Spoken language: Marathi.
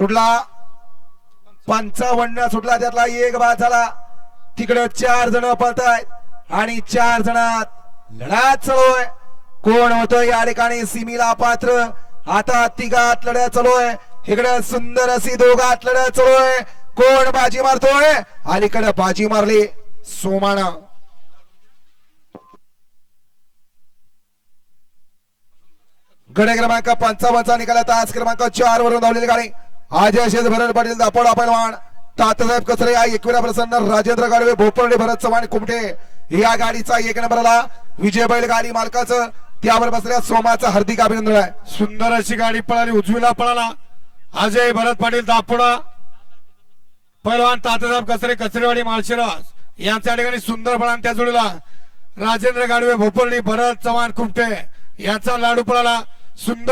सुटला. पंचावन्न सुटला त्यातला. एक बाद झाला. तिकडे चार जण पळतायत. आणि चार जणात लढाच चालू आहे कोण होतोय या ठिकाणी? सिमीला पात्र. आता तिघात लढा चालू आहे इकडे सुंदर अशी दोघात लढा चालू आहे कोण बाजी मारतोय? अलीकडे बाजी मारली सोमान. गड क्रमांक पंचावन्नचा निकाला तास क्रमांक चार वरून धावलेली गाडी. अजय शेज पाटील दापोडा पैलवान. तातासाहेब कचरे या एकविरा प्रसन्न राजेंद्र गाडवे भोपर्डे भरत चव्हाण कुमटे या गाडीचा एक नंबरला विजय बैल गाडी मालकाचं. त्यावर बसल्या सोमाचं हार्दिक अभिनंदन आहे. सुंदर अशी गाडी पळाली उजवीला पळाला. अजय भरत पाटील दापोडा पैलवान तातासाहेब कचरे कचरेवाडी माळशिरस. यांच्या ठिकाणी सुंदर पळान त्या जोडीला राजेंद्र गाडवे भोपरणी भरत चव्हाण कुमटे यांचा लाडू पळाला. सुंदर